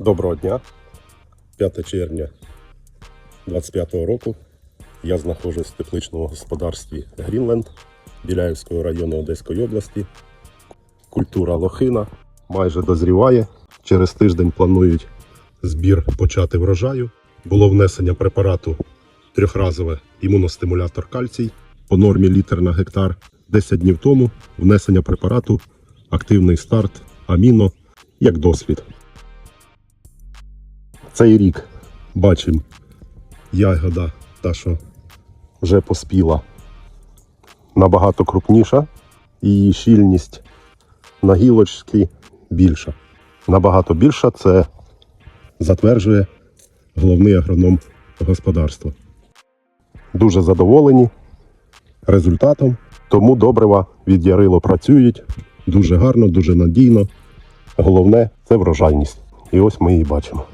Доброго дня. 5 червня 25 року. Я знаходжусь в тепличному господарстві Грінленд Біляївського району Одеської області. Культура лохина майже дозріває. Через тиждень планують збір почати врожаю. Було внесення препарату трьохразове імуностимулятор кальцій по нормі літр на гектар. 10 днів тому внесення препарату активний старт аміно як досвід. Цей рік бачимо ягода, та що вже поспіла набагато крупніша, її щільність на гілочці більша. Набагато більша це затверджує головний агроном господарства. Дуже задоволені результатом, тому добрива від Ярило працюють дуже гарно, дуже надійно. Головне це врожайність. І ось ми її бачимо.